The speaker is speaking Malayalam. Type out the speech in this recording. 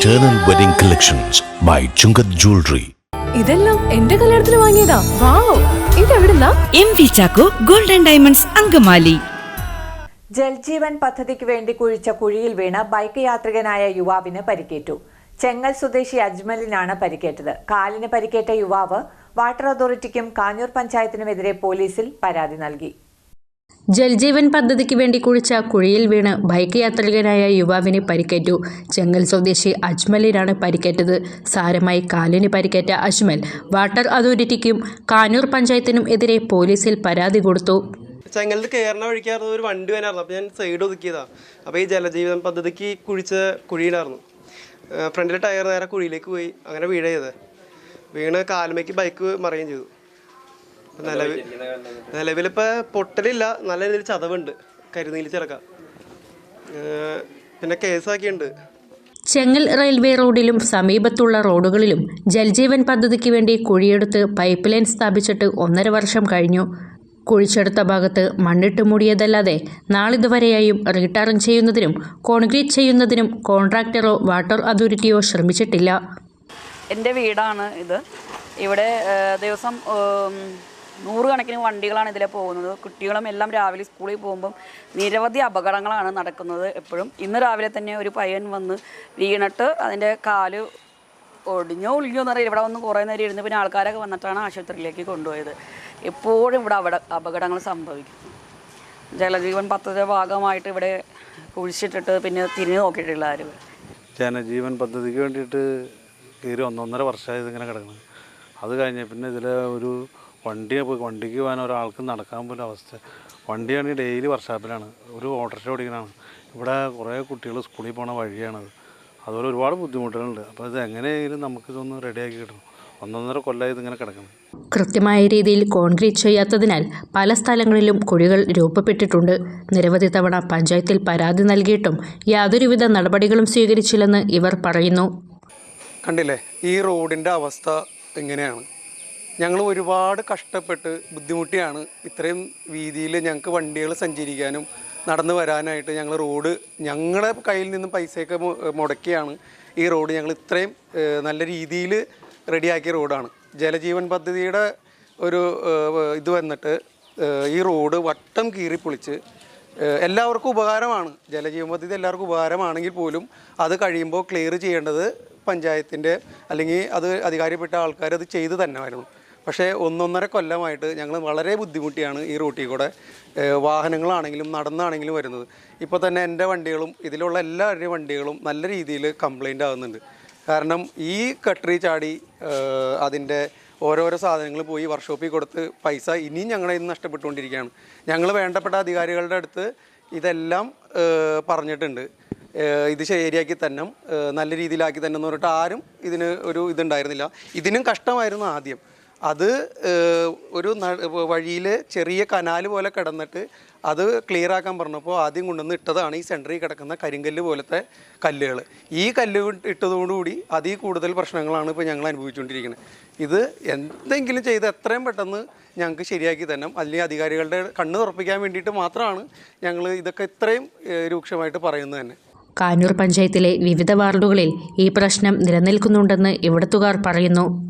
Eternal Wedding Collections by Chungath Jewelry. ഇതെല്ലാം എന്റെ കല്യാണത്തിന് വാങ്ങിയതാ. Wow ഇതെവിടുന്നാ? M V Chacko golden diamonds Angamaly. Jaljeevan പദ്ധതിക്ക് വേണ്ടി കുഴിച്ച കുഴിയിൽ വീണ ബൈക്ക് യാത്രികനായ യുവാവിന് പരിക്കേറ്റു. ചെങ്ങൽ സ്വദേശി അജ്മലിനാണ് പരിക്കേറ്റത്. കാലിന് പരിക്കേറ്റ യുവാവ് വാട്ടർ അതോറിറ്റിക്കും കാഞ്ഞൂർ പഞ്ചായത്തിനുമെതിരെ പോലീസിൽ പരാതി നൽകി. ജൽജീവൻ പദ്ധതിക്ക് വേണ്ടി കുഴിച്ച കുഴിയിൽ വീണ് ബൈക്ക് യാത്രികനായ യുവാവിന് പരിക്കേറ്റു. ചെങ്ങൽ സ്വദേശി അജ്മലിനാണ് പരിക്കേറ്റത്. സാരമായി കാലിന് പരിക്കേറ്റ അജ്മൽ വാട്ടർ അതോറിറ്റിക്കും കാനൂർ പഞ്ചായത്തിനും എതിരെ പോലീസിൽ പരാതി കൊടുത്തു. ചെങ്ങലിൽ കയറണ വഴിക്കായിരുന്നു ഒരു വണ്ടി വരായിരുന്നു അപ്പോൾ ഞാൻ സൈഡ് ഒതുക്കിയതാ. അപ്പോൾ ഈ ജലജീവൻ പദ്ധതിക്ക് കുഴിച്ച കുഴിയിലായിരുന്നു. ഫ്രണ്ടിലെ ടയർ നേരെ കുഴിയിലേക്ക് പോയി. അങ്ങനെ വീഴ ചെയ്തത് വീണ് കാലുമേക്ക് ബൈക്ക് മറിയുകയും ചെയ്തു. നിലവിൽ നിലവിലിപ്പോൾ പൊട്ടലില്ല. നല്ല രീതിയിൽ ചതവുണ്ട്. കരുനീലി ചിറക്ക. പിന്നെ കേസാക്കിയുണ്ട്. ചെങ്ങൽ റെയിൽവേ റോഡിലും സമീപത്തുള്ള റോഡുകളിലും ജൽജീവൻ പദ്ധതിക്ക് വേണ്ടി കുഴിയെടുത്ത് പൈപ്പ് ലൈൻ സ്ഥാപിച്ചിട്ട് ഒന്നര വർഷം കഴിഞ്ഞു. കുഴിച്ചെടുത്ത ഭാഗത്ത് മണ്ണിട്ട് മൂടിയതല്ലാതെ നാളിതുവരെയായും റീടാറിംഗ് ചെയ്യുന്നതിനും കോൺക്രീറ്റ് ചെയ്യുന്നതിനും കോൺട്രാക്ടറോ വാട്ടർ അതോറിറ്റിയോ ശ്രമിച്ചിട്ടില്ല. എന്റെ വീടാണ് ഇത്. ഇവിടെ ദിവസം നൂറുകണക്കിന് വണ്ടികളാണ് ഇതിലെ പോകുന്നത്. കുട്ടികളും എല്ലാം രാവിലെ സ്കൂളിൽ പോകുമ്പം നിരവധി അപകടങ്ങളാണ് നടക്കുന്നത് എപ്പോഴും. ഇന്ന് രാവിലെ തന്നെ ഒരു പയ്യൻ വന്ന് വീണിട്ട് അതിന്റെ കാൽ ഒടിഞ്ഞോ ഒളിഞ്ഞോ എന്നറിയില്ല. ഇവിടെ വന്ന് കുറേ നേരം ഇരുന്ന് പിന്നെ ആൾക്കാരൊക്കെ വന്നിട്ടാണ് ആശുപത്രിയിലേക്ക് കൊണ്ടുപോയത്. എപ്പോഴും ഇവിടെ അവിടെ അപകടങ്ങൾ സംഭവിക്കും. ജലജീവൻ പദ്ധതിയുടെ ഭാഗമായിട്ട് ഇവിടെ കുഴിച്ചിട്ടിട്ട് പിന്നെ തിരിഞ്ഞു നോക്കിയിട്ടില്ല ആരും. ജനജീവൻ പദ്ധതിക്ക് വേണ്ടിയിട്ട് കയറി ഒന്നൊന്നര വർഷമായി ഇതിങ്ങനെ കിടക്കുന്നത് അത് കഴിഞ്ഞ് പിന്നെ ഇതിൽ ഒരു വണ്ടി വണ്ടിക്ക് പോകാൻ ഒരാൾക്ക് നടക്കാൻ പോലും അവസ്ഥ. വണ്ടിയാണെങ്കിൽ ഡെയിലി വർഷാപ്പിലാണ്. ഒരു ഓട്ടോറിക്ഷ ഓടിക്കണാണ് ഇവിടെ കുറേ കുട്ടികൾ സ്കൂളിൽ പോണ വഴിയാണത്. അതുപോലെ ഒരുപാട് ബുദ്ധിമുട്ടുകളുണ്ട്. അപ്പോൾ ഇത് എങ്ങനെയെങ്കിലും നമുക്കിതൊന്ന് റെഡിയാക്കി കിട്ടണം. ഒന്നൊന്നര കൊല്ലായി ഇതിങ്ങനെ കിടക്കണം കൃത്യമായ രീതിയിൽ കോൺക്രീറ്റ് ചെയ്യാത്തതിനാൽ പല സ്ഥലങ്ങളിലും കുഴികൾ രൂപപ്പെട്ടിട്ടുണ്ട്. നിരവധി തവണ പഞ്ചായത്തിൽ പരാതി നൽകിയിട്ടും യാതൊരുവിധ നടപടികളും സ്വീകരിച്ചില്ലെന്ന് ഇവർ പറയുന്നു. കണ്ടില്ലേ? ഈ റോഡിന്റെ അവസ്ഥ എങ്ങനെയാണ് ഞങ്ങൾ ഒരുപാട് കഷ്ടപ്പെട്ട് ബുദ്ധിമുട്ടിയാണ് ഇത്രയും വീതിയിൽ ഞങ്ങൾക്ക് വണ്ടികൾ സഞ്ചരിക്കാനും നടന്നു വരാനായിട്ട് ഞങ്ങൾ റോഡ് ഞങ്ങളുടെ കയ്യിൽ നിന്നും പൈസയൊക്കെ മുടക്കിയാണ് ഈ റോഡ് ഞങ്ങൾ ഇത്രയും നല്ല രീതിയിൽ റെഡിയാക്കിയ റോഡാണ്. ജലജീവൻ പദ്ധതിയുടെ ഒരു ഇത് വന്നിട്ട് ഈ റോഡ് വട്ടം കീറി പൊളിച്ച് എല്ലാവർക്കും ഉപകാരമാണ്. ജലജീവൻ പദ്ധതി എല്ലാവർക്കും ഉപകാരമാണെങ്കിൽ പോലും അത് കഴിയുമ്പോൾ ക്ലിയർ ചെയ്യേണ്ടത് പഞ്ചായത്തിന്റെ അല്ലെങ്കിൽ അത് അധികാരപ്പെട്ട ആൾക്കാർ അത് ചെയ്തു തന്നെയായിരുന്നു. പക്ഷേ ഒന്നൊന്നര കൊല്ലമായിട്ട് ഞങ്ങൾ വളരെ ബുദ്ധിമുട്ടിയാണ് ഈ റൂട്ടിൽ കൂടെ. വാഹനങ്ങളാണെങ്കിലും നടന്നാണെങ്കിലും വരുന്നത്. ഇപ്പോൾ തന്നെ എന്റെ വണ്ടികളും ഇതിലുള്ള എല്ലാവരുടെയും വണ്ടികളും നല്ല രീതിയിൽ കംപ്ലൈന്റ് ആകുന്നുണ്ട്. കാരണം ഈ കട്ടറി ചാടി അതിന്റെ ഓരോരോ സാധനങ്ങൾ പോയി വർക്ക്ഷോപ്പിൽ കൊടുത്ത് പൈസ ഇനിയും ഞങ്ങളെ ഇന്ന് നഷ്ടപ്പെട്ടുകൊണ്ടിരിക്കുകയാണ്. ഞങ്ങൾ വേണ്ടപ്പെട്ട അധികാരികളുടെ അടുത്ത് ഇതെല്ലാം പറഞ്ഞിട്ടുണ്ട്. ഇത് ശരിയാക്കി തന്നെ നല്ല രീതിയിലാക്കി തന്നെ എന്ന് പറഞ്ഞിട്ട് ആരും ഇതിന് ഒരു ഇതുണ്ടായിരുന്നില്ല. ഇതിനും കഷ്ടമായിരുന്നു ആദ്യം. അത് ഒരു വഴിയിൽ ചെറിയ കനാൽ പോലെ കിടന്നിട്ട് അത് ക്ലിയർ ആക്കാൻ പറഞ്ഞപ്പോൾ ആദ്യം കൊണ്ടുവന്ന് ഇട്ടതാണ് ഈ സെന്ററിൽ കിടക്കുന്ന കരിങ്കല്ല് പോലത്തെ കല്ലുകൾ ഈ കല്ല് ഇട്ടതോടുകൂടി അതിൽ കൂടുതൽ പ്രശ്നങ്ങളാണ് ഇപ്പോൾ ഞങ്ങൾ അനുഭവിച്ചുകൊണ്ടിരിക്കുന്നത്. ഇത് എന്തെങ്കിലും ചെയ്ത് എത്രയും പെട്ടെന്ന് ഞങ്ങൾക്ക് ശരിയാക്കി തന്നെ അല്ലെങ്കിൽ അധികാരികളുടെ കണ്ണ് തുറപ്പിക്കാൻ വേണ്ടിയിട്ട് മാത്രമാണ് ഞങ്ങൾ ഇതൊക്കെ ഇത്രയും രൂക്ഷമായിട്ട് പറയുന്നത് തന്നെ. കാനൂർ പഞ്ചായത്തിലെ വിവിധ വാർഡുകളിൽ ഈ പ്രശ്നം നിലനിൽക്കുന്നുണ്ടെന്ന് ഇവിടത്തുകാർ പറയുന്നു.